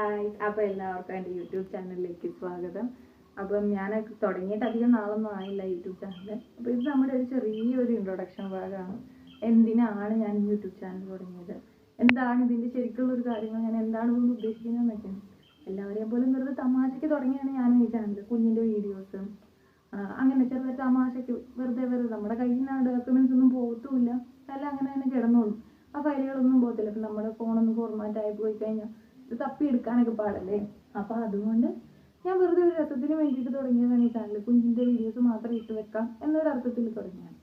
Hi അപ്പോൾ എല്ലാവർക്കും എന്റെ യൂട്യൂബ് ചാനലിലേക്ക് സ്വാഗതം. അപ്പം ഞാൻ തുടങ്ങിയിട്ട് അധികം നാളൊന്നും ആയില്ല യൂട്യൂബ് ചാനൽ അപ്പോൾ ഇത് നമ്മുടെ ഒരു ചെറിയൊരു ഇൻട്രൊഡക്ഷൻ ഭാഗമാണ്. എന്തിനാണ് ഞാൻ യൂട്യൂബ് ചാനൽ തുടങ്ങിയത്? എന്താണ് ഇതിന്റെ ശരിക്കുള്ള ഒരു കാര്യങ്ങൾ? ഞാൻ എന്താണ് ഇതുകൊണ്ട് ഉദ്ദേശിക്കുന്നതെന്നൊക്കെയാണ് എല്ലാവരെയും പോലും വെറുതെ തമാശയ്ക്ക് തുടങ്ങിയാണ് ഞാൻ ഈ ചാനൽ കുഞ്ഞിന്റെ വീഡിയോസും അങ്ങനെ ചെറിയ തമാശയ്ക്ക് വെറുതെ വെറുതെ. നമ്മുടെ കയ്യിൽ നിന്ന് ഡോക്യുമെൻസ് ഒന്നും പോകത്തുമില്ല എല്ലാം അങ്ങനെ തന്നെ കിടന്നോളും. ആ ഫയലുകളൊന്നും പോകത്തില്ല ഇപ്പം നമ്മുടെ ഫോണൊന്ന് ഫോർമാറ്റ് ആയി പോയി കഴിഞ്ഞാൽ തപ്പിയെടുക്കാനൊക്കെ പാടല്ലേ? അപ്പോൾ അതുകൊണ്ട് ഞാൻ വെറുതെ ഒരു രസത്തിന് വേണ്ടിയിട്ട് തുടങ്ങിയതാണ് ഈ ചാനൽ കുഞ്ഞിന്റെ വീഡിയോസ് മാത്രം ഇട്ട് വെക്കാം എന്നൊരർത്ഥത്തിൽ തുടങ്ങിയാണ്.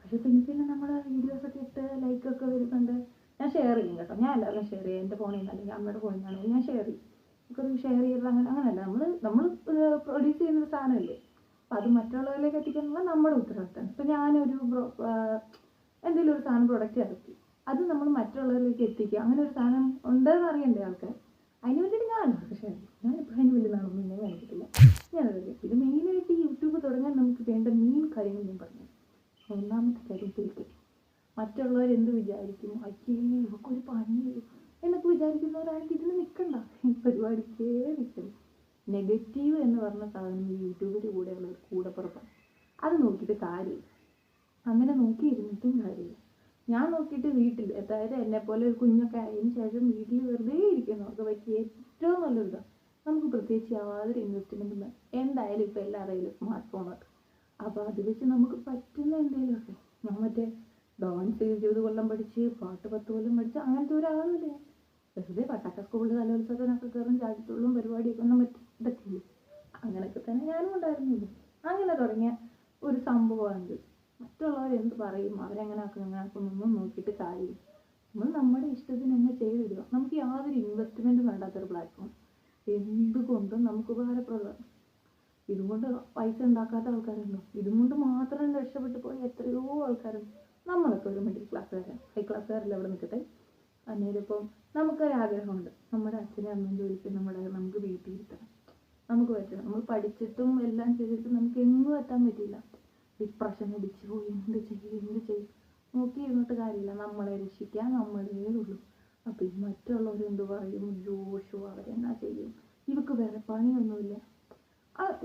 പക്ഷെ പിന്നെ പിന്നെ നമ്മുടെ വീഡിയോസൊക്കെ ഇട്ട് ലൈക്ക് ലൈക്കൊക്കെ വരുന്നുണ്ട്. ഞാൻ ഷെയർ ചെയ്യും കേട്ടോ. ഞാൻ എല്ലാവരും ഷെയർ ചെയ്യും. എന്റെ ഫോണിൽ നിന്ന് അല്ലെങ്കിൽ അമ്മയുടെ ഫോണിൽ നിന്നാണെങ്കിൽ ഞാൻ ഷെയർ ചെയ്യും. നമുക്കൊരു ഷെയർ ചെയ്യുന്നത് അങ്ങനെ അങ്ങനെയല്ല. നമ്മൾ നമ്മൾ പ്രൊഡ്യൂസ് ചെയ്യുന്ന സാധനമല്ലേ? അപ്പം അത് മറ്റുള്ളവരിലേക്ക് എത്തിക്കാനുള്ള നമ്മുടെ ഉത്തരവാദിത്തമാണ്. ഇപ്പം ഞാനൊരു എന്തെങ്കിലും ഒരു സാധനം പ്രൊഡക്റ്റ് ഇറക്കി. അത് നമ്മൾ മറ്റുള്ളവരിലേക്ക് എത്തിക്കുക. അങ്ങനെ ഒരു സാധനം ഉണ്ടെന്ന് അറിയണ്ടേ ആൾക്കാർ? അതിന് വേണ്ടിയിട്ട് ഞാൻ പക്ഷേ ഞാനിപ്പോൾ അതിന് വലിയ നാളൊന്നും ഞാൻ കാണിക്കത്തില്ല. ഞാനത് ഇത് മെയിനായിട്ട് യൂട്യൂബ് തുടങ്ങാൻ നമുക്ക് വേണ്ട മെയിൻ കാര്യങ്ങൾ ഞാൻ പറഞ്ഞു ഒന്നാമത്തെ കാര്യം പേടി മറ്റുള്ളവർ എന്ത് വിചാരിക്കും അയ്യേ ഒരു പണി എന്നൊക്കെ വിചാരിക്കുന്നവരാണെങ്കിൽ ഇതിന് നിൽക്കണ്ട ഈ പരിപാടിക്കേ നിൽക്കണം നെഗറ്റീവ് എന്ന് പറഞ്ഞ സാധനം ഈ യൂട്യൂബിന്റെ കൂടെയുള്ള ഒരു കൂടപ്പുറപ്പാണ് അത് നോക്കിയിട്ട് കാര്യമില്ല. അങ്ങനെ നോക്കിയിരുന്നിട്ടും കാര്യമില്ല. ഞാൻ നോക്കിയിട്ട് വീട്ടിൽ അതായത് എന്നെപ്പോലെ ഒരു കുഞ്ഞൊക്കെ ആയതിനു ശേഷം വീട്ടിൽ വെറുതെ ഇരിക്കുന്നു. അത് പറ്റിയ ഏറ്റവും നല്ലൊരിതാണ് നമുക്ക് പ്രത്യേകിച്ച് യാതൊരു ഇൻവെസ്റ്റ്മെന്റും എന്തായാലും ഇപ്പോൾ എല്ലാവരുടെ കയ്യിലും സ്മാർട്ട് ഫോണൊക്കെ അപ്പോൾ അത് വെച്ച് നമുക്ക് പറ്റുന്ന എന്തെങ്കിലുമൊക്കെ. ഞാൻ മറ്റേ ഡാൻസ് ഇരുപത് കൊല്ലം പഠിച്ച് പാട്ട് പത്ത് കൊല്ലം പഠിച്ച് അങ്ങനത്തെ ഒരാളുമില്ല വെറുതെ പട്ടാക്ക സ്കൂളിൽ കലോത്സവത്തിനൊക്കെ കയറും ചാടിത്തുള്ളും പരിപാടിയൊക്കെ ഒന്നും പറ്റും ഇതൊക്കെ അങ്ങനെയൊക്കെ തന്നെ ഞാനും ഉണ്ടായിരുന്നില്ല. അങ്ങനെ തുടങ്ങിയ ഒരു സംഭവമാണിത്. മറ്റുള്ളവർ എന്ത് പറയും? അവരെങ്ങനെ ആക്കും എങ്ങനെ ആക്കും ഒന്നും നോക്കിയിട്ട് കാര്യമില്ല നമ്മൾ നമ്മുടെ ഇഷ്ടത്തിന് അങ്ങ് ചെയ്തിടുക. നമുക്ക് യാതൊരു ഇൻവെസ്റ്റ്മെന്റും വേണ്ടാത്തൊരു പ്ലാറ്റ്ഫോം എന്തുകൊണ്ടും നമുക്ക് ഉപകാരപ്രദമാണ് ഇതുകൊണ്ട് പൈസ ഉണ്ടാക്കാത്ത ആൾക്കാരുണ്ടോ? ഇതും കൊണ്ട് മാത്രം രക്ഷപ്പെട്ടു പോയി എത്രയോ ആൾക്കാരുണ്ട്. നമ്മളൊക്കെ ഒരു മിഡിൽ ക്ലാസ്സുകാരാണ് ഹൈ ക്ലാസ്സുകാരല്ല അവിടെ നിൽക്കട്ടെ അന്നേരപ്പം നമുക്കൊരാഗ്രഹമുണ്ട് നമ്മുടെ അച്ഛനും അമ്മയും ജോലിക്ക് നമ്മുടെ നമുക്ക് വീട്ടിൽ ഇരുത്തണം നമുക്ക് പറ്റണം. നമ്മൾ പഠിച്ചിട്ടും എല്ലാം ചെയ്തിട്ടും നമുക്ക് എങ്ങും എത്താൻ പറ്റില്ല. ഡിപ്രഷൻ അടിച്ചു പോയി എന്ത് ചെയ്യും എന്ത് ചെയ്യും? നോക്കി ഇരുന്നിട്ട് കാര്യമില്ല. നമ്മളെ രക്ഷിക്കാൻ നമ്മളേ ഉള്ളൂ. അപ്പം ഈ മറ്റുള്ളവർ എന്ത് പറയും? ജോഷു അവരെന്നാ ചെയ്യും? ഇവക്ക് വേറെ പണിയൊന്നുമില്ല.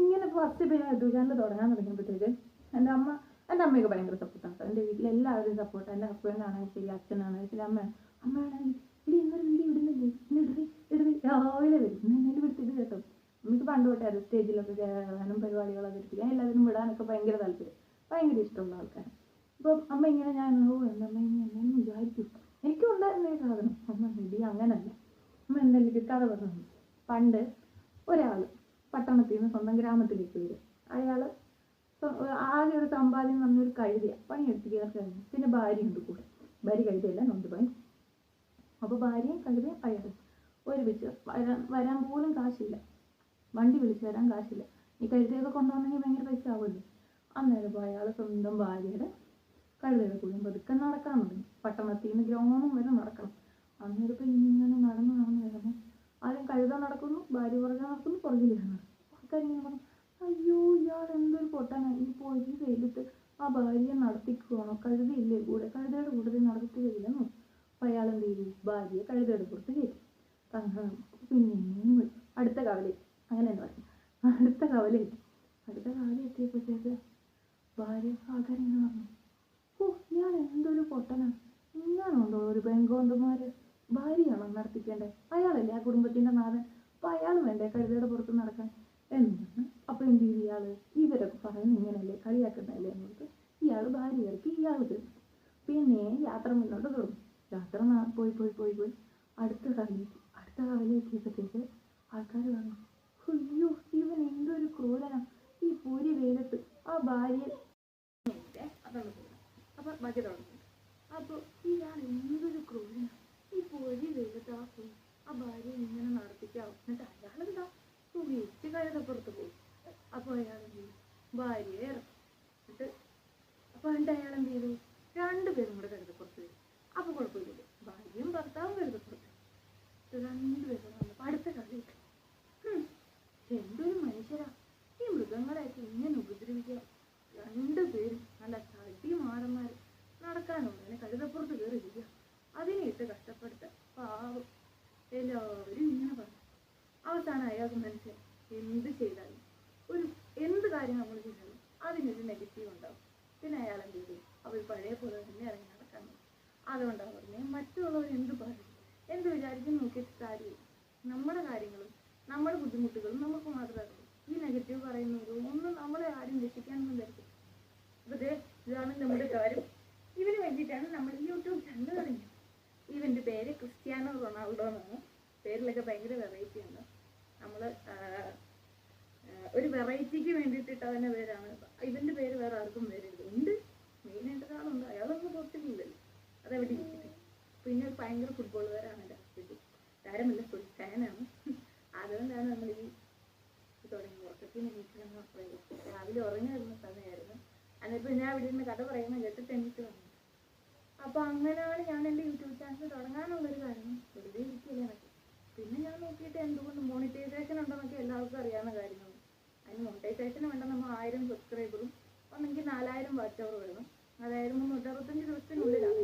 ഇങ്ങനെ ഫസ്റ്റ് പിന്നെ യൂട്യൂബ് ചാനൽ തുടങ്ങാൻ തുടങ്ങിയപ്പോഴത്തേക്ക് എന്റെ അമ്മ എന്റെ അമ്മയൊക്കെ ഭയങ്കര സപ്പോർട്ടാണ് എന്റെ വീട്ടിൽ എല്ലാവരും സപ്പോർട്ട് എന്റെ ഹസ്ബൻഡാണെങ്കിൽ ശരി അച്ഛനാണെങ്കിൽ ശരി അമ്മ അമ്മയാണെങ്കിൽ ഇടി ഇന്നൊരു വീഡിയോ ഇടുന്നില്ലേ? ഇടറി ഇടുതി രാവിലെ വരും. എന്നാലും എടുത്തിട്ട് കേട്ടോ. നമുക്ക് പണ്ട് തൊട്ടേ അത് സ്റ്റേജിലൊക്കെ കയറാനും പരിപാടികളൊക്കെ എടുപ്പിക്കാൻ എല്ലാവരും വിടാനൊക്കെ ഭയങ്കര താല്പര്യം. ഭയങ്കര ഇഷ്ടമുള്ള ആൾക്കാരാണ് അപ്പം അമ്മ ഇങ്ങനെ ഞാൻ ഓ എന്റെ അമ്മ ഇനി എന്നെ വിചാരിക്കും. എനിക്കും ഉണ്ടായിരുന്ന ഈ സാധനം. അമ്മ ഇടി അങ്ങനല്ല. അമ്മ എന്തെങ്കിലും കഥ പറഞ്ഞു. പണ്ട് ഒരാൾ പട്ടണത്തിൽ നിന്ന് സ്വന്തം ഗ്രാമത്തിലേക്ക് വരും. അയാൾ ആകെ ഒരു സമ്പാദ്യം വന്നൊരു കഴുതിയ. പണിയെടുത്ത് കയറി പിന്നെ ഭാര്യയുണ്ട് കൂടെ. ഭാര്യ കഴുതിയല്ല നൊന്ത് പണി. അപ്പോൾ ഭാര്യയും കഴുതയും അയാളും. ഒരുമിച്ച് വരാൻ വരാൻ പോലും കാശില്ല. വണ്ടി വിളിച്ച് വരാൻ കാശില്ല. ഈ കഴുതയൊക്കെ കൊണ്ടുവന്നെങ്കിൽ ഭയങ്കര പൈസ ആവുമല്ലോ. അന്നേരം പോയ അയാൾ സ്വന്തം ഭാര്യയുടെ കഴുതയുടെ കൂടെ പതുക്കെ നടക്കാൻ തുടങ്ങി. പട്ടണത്തിൽ നിന്ന് ഗ്രാമം വരെ നടക്കണം. അന്നേരം ഇപ്പൊ ഇങ്ങനെ നടന്ന് നടന്ന് വരുമ്പോൾ ആദ്യം കഴുത നടക്കുന്നു ഭാര്യ പുറകെ നടക്കുന്നു പുറകിൽ നടക്കുന്നു. ആൾക്കാരിങ്ങനെ പറഞ്ഞു അയ്യോ ഇയാൾ എന്തൊരു പൊട്ടന. ഈ പൊരി വെയിലത്ത് ആ ഭാര്യയെ നടത്തിക്കുവാണോ? കഴുതയില്ലേ? കൂടെ കഴുതയുടെ കൂട്ടത്തിൽ നടത്തുകയില്ലെന്നു അപ്പൊ അയാൾ എന്ത് ചെയ്തു? ഭാര്യയെ കഴുതയുടെ പുറത്ത് കയറ്റി. പിന്നെ അടുത്ത കവലയിൽ. അങ്ങനെ തന്നെ പറഞ്ഞു അടുത്ത കവലയിൽ. അടുത്ത കവല എത്തിയപ്പോഴത്തേക്ക് ഭാര്യ ആൾക്കാരിങ്ങനെ പറഞ്ഞു. ഓ ഞാൻ എന്തൊരു പൊട്ടനാ. ഇങ്ങാനുണ്ടോ ഒരു പെങ്കോന്തമാര് ഭാര്യയാണോ നടത്തിക്കേണ്ടത് അയാളല്ലേ ആ കുടുംബത്തിന്റെ നാഥൻ? അപ്പൊ അയാൾ വേണ്ടേ കഴുതയുടെ പുറത്ത് നടക്കാൻ? എന്ത് ചെയ്തു രണ്ടുപേരും കൂടെ കരുതപ്പുറത്ത് വരും. അപ്പൊ കുഴപ്പമില്ല. ഭാര്യയും ഭർത്താവും കരുതപ്പുറത്ത് രണ്ടുപേരും വന്നപ്പോൾ അടുത്ത കളിയിട്ട് എന്തൊരു മനുഷ്യരാ. ഈ മൃഗങ്ങളെയൊക്കെ ഇങ്ങനെ ഉപദ്രവിക്കുക രണ്ടുപേരും നല്ല തടി മാറന്മാർ നടക്കാനുള്ളതിനെ കഴുതപ്പുറത്ത് കയറി ഇരിക്കുക അതിനെ ഇട്ട് കഷ്ടപ്പെടുത്ത പാവം. എല്ലാവരും ഇങ്ങനെ പറഞ്ഞു അവസാനം അയാൾക്ക് മനസ്സിലായി എന്ത് ചെയ്താലും ഒരു എന്ത് കാര്യം നമ്മൾ ചെയ്താലും അതിനൊരു നെഗറ്റീവ് ഉണ്ടാവും. പിന്നെ അയാൾ എന്ത് ചെയ്തു അവർ പഴയ പോലെ തന്നെ ഇറങ്ങി നടക്കണം അതുകൊണ്ടാണ് പറഞ്ഞത്. മറ്റുള്ളവർ എന്ത് പറയും? എന്ത് വിചാരിക്കും നോക്കിയിട്ട് കാര്യമില്ല. നമ്മുടെ കാര്യങ്ങളും നമ്മുടെ ബുദ്ധിമുട്ടുകളും നമുക്ക് മാത്രമേ അറിയൂ. ഈ നെഗറ്റീവ് പറയുന്നത് ഒന്നും നമ്മളെ ആരും രക്ഷിക്കാനൊന്നും വരത്തില്ല അപ്പോൾ ദേ ഇതാണ് നമ്മുടെ കാര്യം. ഇവന് വേണ്ടിയിട്ടാണ് നമ്മൾ യൂട്യൂബ് ചാനൽ തുടങ്ങിയത്. ഇവന്റെ പേര് ക്രിസ്ത്യാനോ റൊണാൾഡോ എന്നാണ്. പേരിലൊക്കെ ഭയങ്കര വെറൈറ്റി ഉണ്ട് നമ്മൾ ഒരു വെറൈറ്റിക്ക് വേണ്ടിയിട്ടിട്ട് അവന്റെ പേരാണ്. ഇവന്റെ പേര് വേറെ ആർക്കും പേരുണ്ട് ഉണ്ട്. മെയിനായിട്ട് ഒരാളുണ്ട്. അയാളൊന്നും പുറത്തില്ലല്ലോ അവിടെ ഇരിക്കട്ടെ. പിന്നെ ഒരു ഭയങ്കര ഫുട്ബോളുകാരാണ് എന്റെ ഹസ്ബൻഡ്. താരമല്ല സോറി ഫാനാണ്. അതുകൊണ്ടാണ് നമ്മൾ ഈ തുടങ്ങി ഉറക്കത്തിൽ എണീക്കണമെന്ന് പറയുന്നത്. രാവിലെ ഉറങ്ങിയിരുന്ന സമയമായിരുന്നു. എന്നിട്ട് ഞാൻ ഇവിടെ ഇരുന്ന് കഥ പറയുന്ന കേട്ടിട്ട് എനിക്ക് വന്നു. അപ്പോൾ അങ്ങനെയാണ് ഞാൻ എന്റെ യൂട്യൂബ് ചാനൽ തുടങ്ങാനുള്ളൊരു കാരണം. വെറുതെ ഇരിക്കില്ല എനിക്ക്. പിന്നെ ഞാൻ നോക്കിയിട്ട് എന്തുകൊണ്ട് മോണിറ്റൈസേഷൻ ഉണ്ടെന്നൊക്കെ എല്ലാവർക്കും അറിയാവുന്ന കാര്യമാണ്. അതിന് മോണിറ്റൈസേഷൻ വേണ്ട നമ്മൾ ആയിരം സബ്സ്ക്രൈബറും ഒന്നെങ്കിൽ നാലായിരം വാച്ച് അവർ വേണം അതായത് മുന്നൂറ്ററുപത്തഞ്ച് ദിവസത്തിനുള്ളിലാണ്.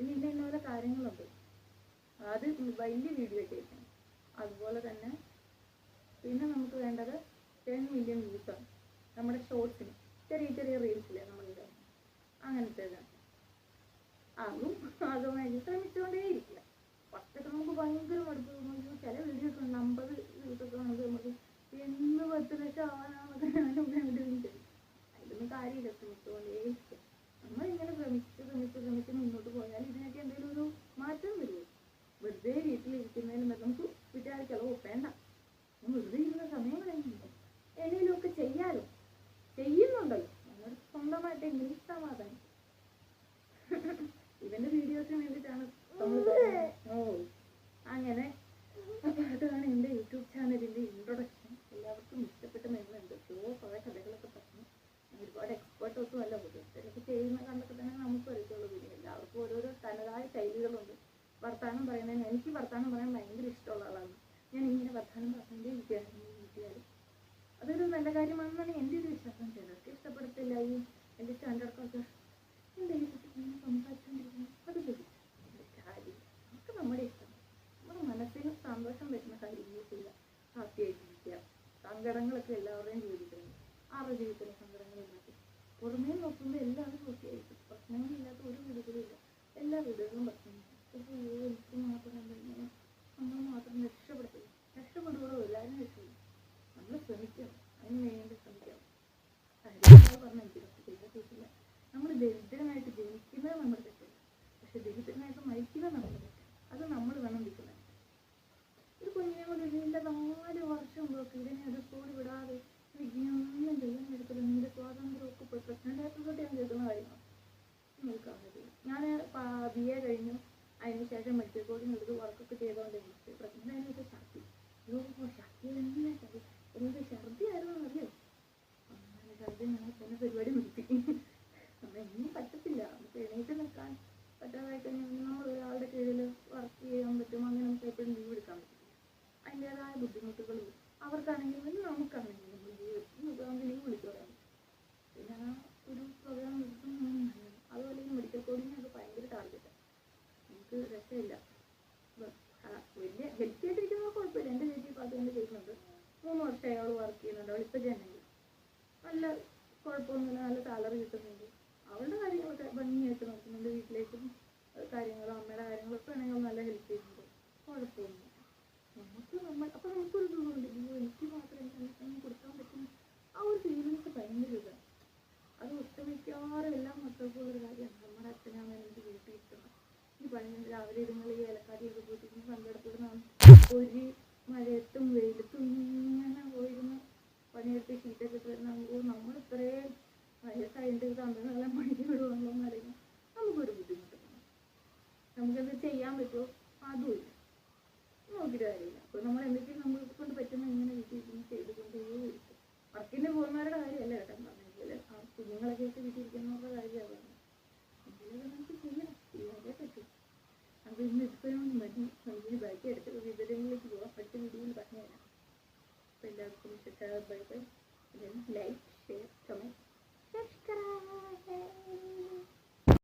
ഇനി ഇന്ന ഇന്ന പോലെ കാര്യങ്ങളുണ്ട്. അത് വലിയ വീഡിയോ ആയിരിക്കും അതുപോലെ തന്നെ പിന്നെ നമുക്ക് വേണ്ടത് ടെൻ മില്യൺ വ്യൂസാണ് നമ്മുടെ ഷോർട്സിന് ചെറിയ ചെറിയ റീൽസില്ലേ നമ്മളുടെ അങ്ങനത്തേതാണ്. അതും അതുമായി ശ്രമിച്ചുകൊണ്ടേയിരിക്കുക ഫസ്റ്റൊക്കെ നമുക്ക് ഭയങ്കര മടുപ്പ് ചില ഒരു രക്ഷയില്ല വലിയ ഹെൽത്തി ആയിട്ടിരിക്കുന്ന കുഴപ്പമില്ല. എന്റെ ചേച്ചി പതിനൊന്ന് ചെയ്യുന്നുണ്ട് മൂന്ന് വർഷം അയാൾ വർക്ക് ചെയ്യുന്നുണ്ട്. അവൾ ഇപ്പം ജനങ്ങൾ നല്ല കുഴപ്പമൊന്നുമില്ല. നല്ല സാലറി കിട്ടുന്നുണ്ട്. അവളുടെ കാര്യങ്ങളൊക്കെ ഭംഗിയായിട്ട് നോക്കുന്നുണ്ട്. വീട്ടിലേക്കും കാര്യങ്ങളും അമ്മയുടെ കാര്യങ്ങളൊക്കെ ആണെങ്കിൽ നല്ല ഹെൽപ്പ് ചെയ്യുന്നുണ്ട്.